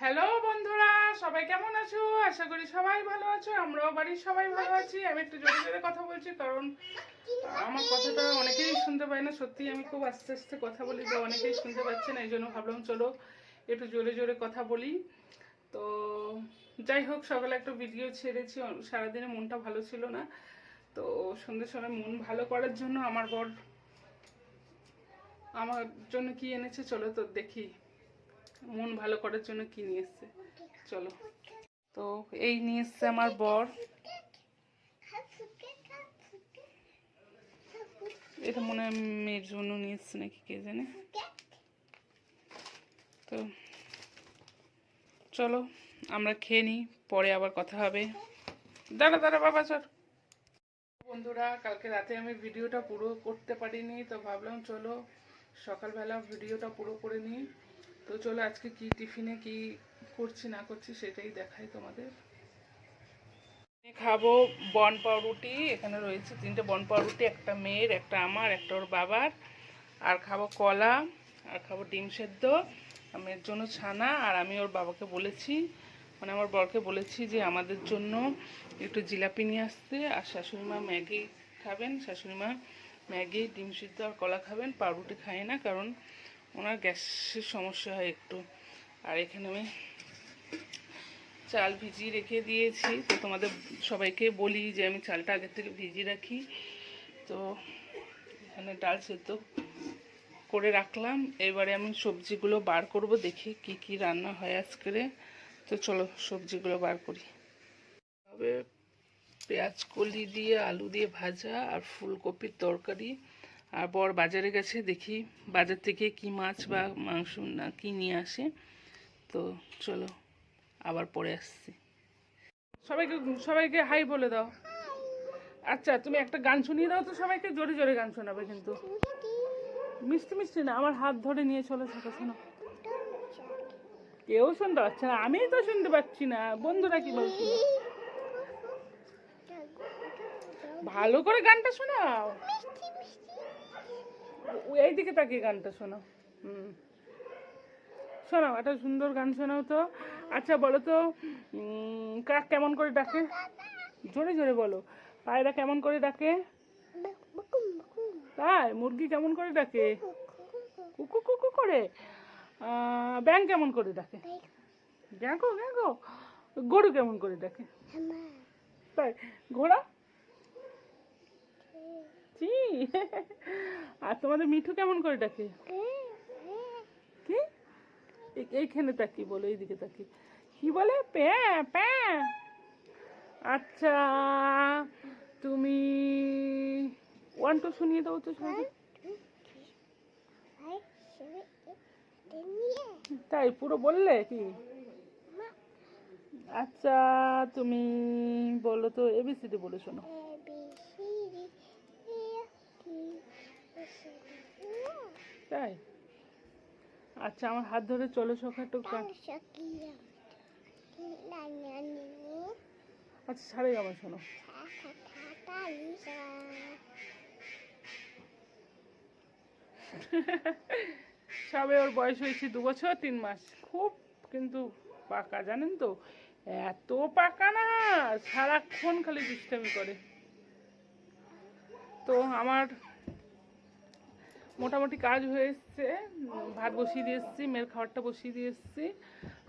Hello বন্ধুরা, সবাই কেমন আছো? আশা করি সবাই ভালো আছো, আমরাও বাড়ির সবাই ভালো আছি। আমি একটু জোরে জোরে কথা বলছি, কারণ আমার কথাটা অনেকেই শুনতে পায় না। সত্যি আমি খুব আস্তে আস্তে কথা বলি, তো অনেকেই শুনতে পাচ্ছে না এই জন্য ভাবলাম চলো একটু জোরে জোরে কথা বলি। তো যাই হোক, সকালে একটা ভিডিও ছেড়েছি সারাদিনে মনটা ভালো ছিল না। তো সন্ধ্যের সময় মন ভালো করার জন্য আমার বর আমার জন্য কি এনেছে, চলো তো দেখি। মন ভালো করার জন্য কি নিয়ে এসছে? চলো। তো এই নিয়ে এসছে আমার বর। এটা মনে হয় মেয়ের জন্য নিয়ে এসছে নাকি কে জানে? তো চলো, আমরা খেয়ে নিই, পরে আবার কথা হবে। দাঁড়া দাঁড়া, বাবা, চল। বন্ধুরা, কালকে রাতে আমি ভিডিওটা পুরো করতে পারিনি, তো ভাবলাম চলো সকালবেলা ভিডিওটা পুরো করে নিই। তো চলো আজকে কি টিফিনে কি করছি, না করছি সেটাই দেখাই তোমাদের। খাব বন পাউরুটি, এখানে রয়েছে তিনটে বন পাউরুটি, একটা মেয়ের, একটা আমার, একটা ওর বাবার। আর খাব কলা, আর খাব ডিম সেদ্ধ মেয়ের জন্য ছানা, আর আমি ওর বাবাকে বলেছি মানে আমার বরকে বলেছি যে আমাদের জন্য একটু জিলাপি নিয়ে আসতে। আর শাশুড়ি মা ম্যাগি খাবেন, শাশুড়ি মা ম্যাগি, ডিম সিদ্ধ আর কলা খাবেন, পাউরুটি খায় না, কারণ ওনার গ্যাসের সমস্যা হয় একটু। আর এখানে আমি চাল ভিজিয়ে রেখে দিয়েছি। তো তোমাদের সবাইকে বলি যে আমি চালটা আগের থেকে ভিজিয়ে রাখি। তো এখানে ডাল সেদ্ধ করে রাখলাম। এবারে আমি সবজিগুলো বার করব, দেখি কি কি রান্না হয় আজকে তো চলো সবজিগুলো বার করি। তবে পেঁয়াজ কলি দিয়ে, আলু দিয়ে ভাজা, আর ফুলকপির তরকারি। আর বর বাজারে গেছে, দেখি বাজার থেকে কি মাছ বা মাংস না কি নিয়ে আসে। তো চলো, আবার পরে আসছি। সবাইকে সবাইকে হাই বলে দাও। আচ্ছা তুমি একটা গান শুনিয়ে দাও তো সবাইকে, জোরে জোরে গান শোনাবে কিন্তু। মিষ্টি মিষ্টি না, আমার হাত ধরে নিয়ে চলে থাকো শোনো। কেউ শুনতে পাচ্ছে না, আমিই তো শুনতে পাচ্ছি না, বন্ধুরা কি বলছি? ভালো করে গানটা শোনাও। ও- এইদিকে তাকিয়ে গানটা শোনাও। হুম। শোনাও, একটা সুন্দর গান শোনাও তো। আচ্ছা বলো তো কাক কেমন করে ডাকে? জোরে জোরে বলো। পায়রা কেমন করে ডাকে? তাই? মুরগি কেমন করে ডাকে? কুকু কুকু করে? ব্যাং কেমন করে ডাকে? গ্যাঁকো গ্যাঁকো গরু কেমন করে ডাকে? তাই? ঘোড়া? চি আর তোমাদের মিঠু কেমন করে ডাকে? কি? এই- এইখানে তাকি বলো, এইদিকে তাকি কি বলে? প্যাঁ প্যাঁ। আচ্ছা তুমি ওয়ান টু শুনিয়ে দাও তো সবাই তাই, পুরো বললে কি? আচ্ছা তুমি বলো তো এবিসিডি বলে শোনো। তাই? আচ্ছা আমার হাত ধরে চলো সখা একটু আচ্ছা সারে গামা শোনো। সবে ওর বয়স হয়েছে দু বছর তিন মাস। খুব কিন্তু পাকা জানেন তো? এত পাকা না সারাক্ষণ খালি দুষ্টামি করে। তো আমার মোটামুটি কাজ হয়ে এসছে। ভাত বসিয়ে দিয়ে এসেছি, মেয়ের খাবারটা বসিয়ে দিয়ে এসেছি।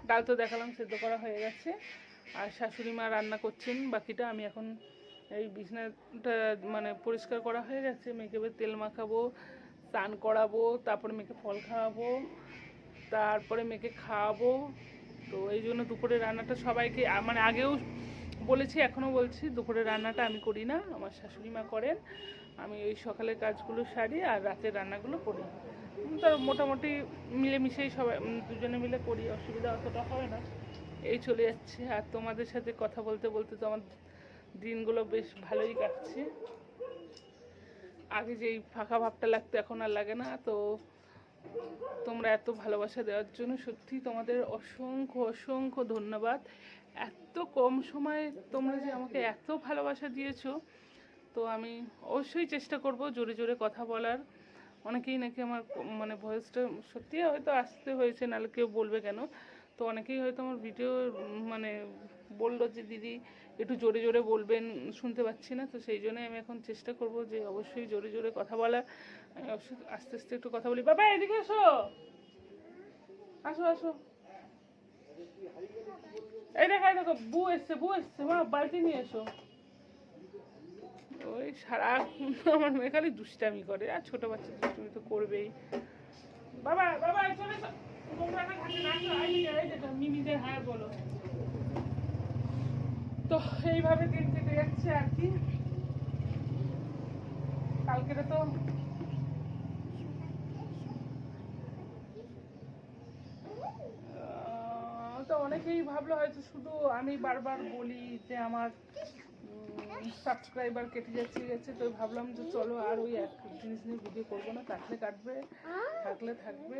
ডাল তো দেখালাম, সেদ্ধ করা হয়ে গেছে। আর শাশুড়ি মা রান্না করছেন, বাকিটা আমি এখন এই বিছানাটা মানে পরিষ্কার করা হয়ে গেছে। মেয়েকে তেল মাখাবো, স্নান করাবো, তারপরে মেয়েকে ফল খাওয়াবো, তারপরে মেয়েকে খাওয়াবো। তো এই জন্য দুপুরে রান্নাটা সবাইকে মানে আগেও বলেছি এখনও বলছি দুপুরে রান্নাটা আমি করি না আমার শাশুড়ি মা করেন। আমি ওই সকালের কাজগুলো সারি আর রাতের রান্নাগুলো করি। উম, তো মোটামুটি মিলেমিশেই সবাই দুজনে মিলে করি অসুবিধা অতটা হয় না। এই চলে যাচ্ছে। আর তোমাদের সাথে কথা বলতে বলতে তো আমার দিনগুলো বেশ ভালোই কাটছে। আগে যেই ফাঁকা ভাবটা লাগতো এখন আর লাগে না। তো তোমরা এত ভালোবাসা দেওয়ার জন্য সত্যি তোমাদের অসংখ্য অসংখ্য ধন্যবাদ। এত কম সময়ে তোমরা যে আমাকে এত ভালোবাসা দিয়েছ, তো আমি অবশ্যই চেষ্টা করব জোরে জোরে কথা বলার। অনেকেই নাকি আমার মানে ভয়েসটা সত্যি হয়তো আসতে হয়েছে, নাহলে কেউ বলবে কেন? তো অনেকেই হয়তো আমার ভিডিও মানে বলল যে, দিদি, একটু জোরে জোরে বলবেন, শুনতে পাচ্ছি না। তো সেই জন্যই আমি এখন চেষ্টা করব যে অবশ্যই জোরে জোরে কথা বলা আস্তে আস্তে একটু কথা বলি। বাবা, এদিকে এসো। আসো আসো। এই দেখো এই দেখো বু এসছে বু এসছে মা বাড়িতে নিয়ে এসো ওই সারা আমার মেয়ে খালি দুষ্টামি করে আর ছোট বাচ্চা দুষ্টামি তো করবেই বাবা বাবা চলে মিমিদের হ্যাঁ বলো তো এইভাবে দিন কেটে যাচ্ছে আর কি কালকেরে তো আহ, তো অনেকেই ভাবলো হয়তো শুধু আমি বারবার বলি যে আমার সাবস্ক্রাইবার কেটে যাচ্ছে গেছে তো ভাবলাম যে চলো আর ওই এক জিনিস নিয়ে ভিডিও করব না, কাটলে কাটবে, থাকলে থাকবে।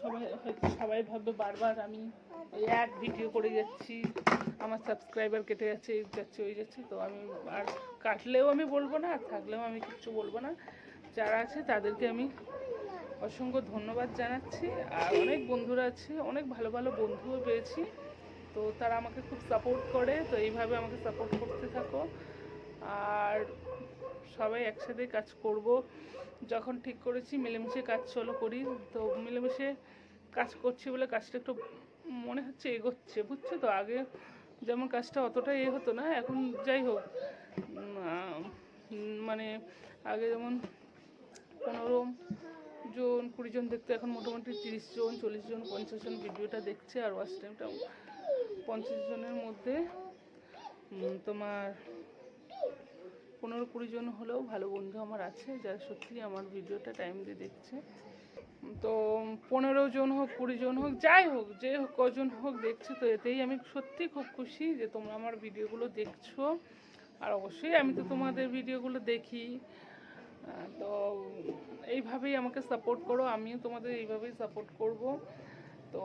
সবাই হয়তো সবাই ভাববে বারবার আমি ওই এক ভিডিও করে যাচ্ছি, আমার সাবস্ক্রাইবার কেটে যাচ্ছে, এই যাচ্ছে, ওই যাচ্ছে, তো আমি আর কাটলেও আমি বলব না, আর থাকলেও আমি কিচ্ছু বলব না। যারা আছে তাদেরকে আমি অসংখ্য ধন্যবাদ জানাচ্ছি। আর অনেক বন্ধুরা আছে, অনেক ভালো ভালো বন্ধুও পেয়েছি। তো তারা আমাকে খুব সাপোর্ট করে, তো এইভাবে আমাকে সাপোর্ট করতে থাকো। আর সবাই একসাথে কাজ করব। যখন ঠিক করেছি, মিলেমিশে কাজ চলো করি। তো মিলেমিশে কাজ করছি বলে কাজটা একটু মনে হচ্ছে এগোচ্ছে, বুঝছ তো? আগে যেমন কাজটা অতটা এ হতো না, এখন যাই হোক মানে আগে যেমন পনেরো জন, কুড়ি জন দেখতে এখন মোটামুটি তিরিশ জন, চল্লিশ জন, পঞ্চাশ জন ভিডিওটা দেখছে আর ওয়াচ টাইমটা পঞ্চাশ জনের মধ্যে। তোমার পনেরো কুড়ি জন হলেও ভালো বন্ধু আমার আছে, যারা সত্যি আমার ভিডিওটা টাইম দিয়ে দেখছে। তো পনেরো জন হোক, কুড়ি জন হোক, যাই হোক, যে কজন হোক দেখছে, তো এতেই আমি সত্যি খুব খুশি যে তোমরা আমার ভিডিওগুলো দেখছ। আর অবশ্যই আমি তো তোমাদের ভিডিওগুলো দেখি। তো এইভাবেই আমাকে সাপোর্ট করো, আমিও তোমাদের এইভাবেই সাপোর্ট করব। তো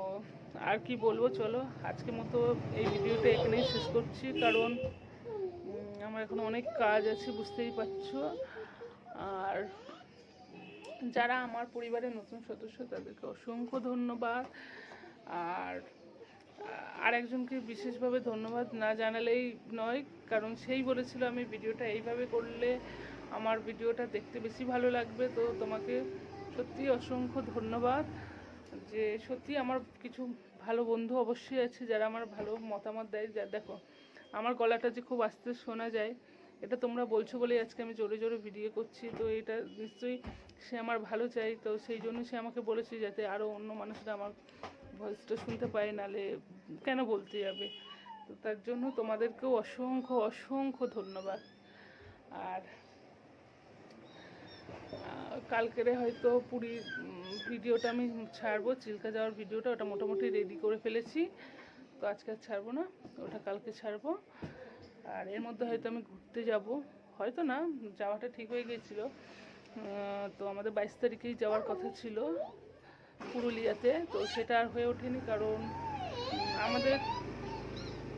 আর কি বলব, চলো আজকে মতো এই ভিডিওটা এখানেই শেষ করছি, কারণ আমার এখন অনেক কাজ আছে, বুঝতেই পারছ। আর যারা আমার পরিবারের নতুন সদস্য, তাদেরকে অসংখ্য ধন্যবাদ। আর আর একজনকে বিশেষভাবে ধন্যবাদ না জানালেই নয়, কারণ সেই বলেছিল আমি ভিডিওটা এইভাবে করলে আমার ভিডিওটা দেখতে বেশি ভালো লাগবে, তো তোমাকে সত্যি অসংখ্য ধন্যবাদ যে সত্যি আমার কিছু ভালো বন্ধু অবশ্যই আছে যারা আমার ভালো মতামত দেয়। যা, দেখো, আমার গলাটা যে খুব আস্তে শোনা যায়, এটা তোমরা বলছো বলেই আজকে আমি জোরে জোরে ভিডিও করছি, তো এটা নিশ্চয়ই সে আমার ভালো চাই তো সেই জন্য সে আমাকে বলেছে যাতে আরও অন্য মানুষরা আমার ভয়েসটা শুনতে পায়, নালে কেন বলতে যাবে? তো তার জন্য তোমাদেরকেও অসংখ্য অসংখ্য ধন্যবাদ। আর কালকেরে হয়তো পুরীর ভিডিওটা আমি ছাড়বো, চিল্কা যাওয়ার ভিডিওটা ওটা মোটামুটি রেডি করে ফেলেছি। তো আজকে আর ছাড়বো না, ওটা কালকে ছাড়বো। আর এর মধ্যে হয়তো আমি ঘুরতে যাব। হয়তো না, যাওয়াটা ঠিক হয়ে গিয়েছিল। তো আমাদের বাইশ তারিখেই যাওয়ার কথা ছিল পুরুলিয়াতে। তো সেটা আর হয়ে ওঠেনি কারণ আমাদের,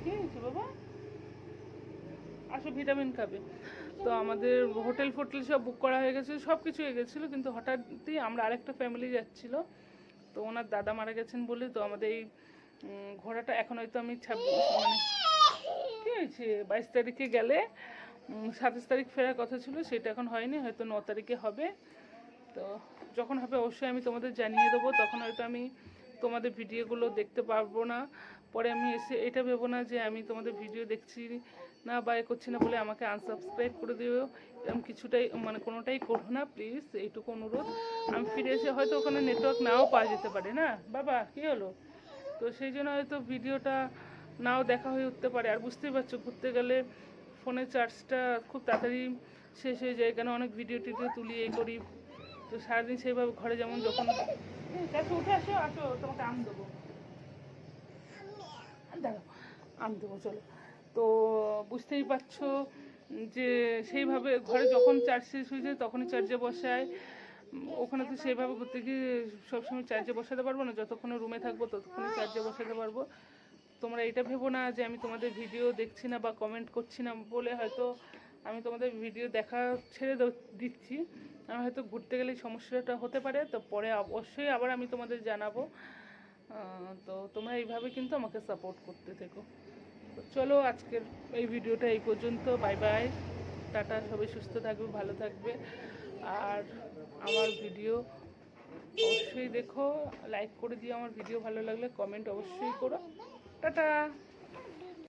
কি হয়েছে বাবা? আসো, ভিটামিন খাবে। তো আমাদের হোটেল ফোটেল সব বুক করা হয়ে গেছে, সব কিছু হয়ে গেছিল, কিন্তু হঠাৎই আমরা আরেকটা ফ্যামিলি যাচ্ছিল। তো ওনার দাদা মারা গেছেন বলে তো আমাদের এই ঘোড়াটা এখন হয়তো আমি ছাব্বিশ মানে কি হয়েছে, বাইশ তারিখে গেলে সাতাশ তারিখ ফেরার কথা ছিল, সেটা এখন হয়নি, হয়তো ন তারিখে হবে। তো যখন হবে অবশ্যই আমি তোমাদের জানিয়ে দেবো, তখন হয়তো আমি তোমাদের ভিডিওগুলো দেখতে পারব না। পরে আমি এসে এটা ভেবো না যে আমি তোমাদের ভিডিও দেখছি না বা এ করছি না বলে আমাকে আনসাবস্ক্রাইব করে দিও। এরকম কিছুটাই মানে কোনোটাই করো না প্লিজ এইটুকু অনুরোধ। আমি ফিরে এসে হয়তো ওখানে নেটওয়ার্ক নাও পাওয়া যেতে পারে না? বাবা, কী হলো? তো সেই জন্য হয়তো ভিডিওটা নাও দেখা হয়ে উঠতে পারে। আর বুঝতেই পারছ, ঘুরতে গেলে ফোনের চার্জটা খুব তাড়াতাড়ি শেষ হয়ে যায়। কেন অনেক ভিডিও টিডিও তুলি এই করি। তো সারাদিন সেইভাবে ঘরে যেমন যখন চাচু উঠে আসো আসো, তোমাকে আম দেবো। দাঁড়াও, আম দেবো, চলো। তো বুঝতেই পারছ যে সেইভাবে ঘরে যখন চার্জ শেষ হয়ে যায়, তখনই চার্জে বসায়। ওখানে তো সেইভাবে ঘুরতে গিয়ে সবসময় চার্জে বসাতে পারব না, যতক্ষণে রুমে থাকব, ততক্ষণে চার্জে বসাতে পারব। তোমরা এটা ভেবো না যে আমি তোমাদের ভিডিও দেখছি না বা কমেন্ট করছি না বলে হয়তো আমি তোমাদের ভিডিও দেখা ছেড়ে দিচ্ছি। আমি হয়তো ঘুরতে গেলে সমস্যাটা হতে পারে, তো পরে অবশ্যই আবার আমি তোমাদের জানাব। তো তোমরা এইভাবে কিন্তু আমাকে সাপোর্ট করতে থেকো। চলো আজকের এই ভিডিওটা এই পর্যন্ত। বাই বাই টাটা, সবাই সুস্থ থাকবে, ভালো থাকবে। আর আমার ভিডিও অবশ্যই দেখো। লাইক করে দিও আমার ভিডিও ভালো লাগলে কমেন্ট অবশ্যই করো। টাটা।